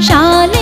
শাল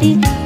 Daddy.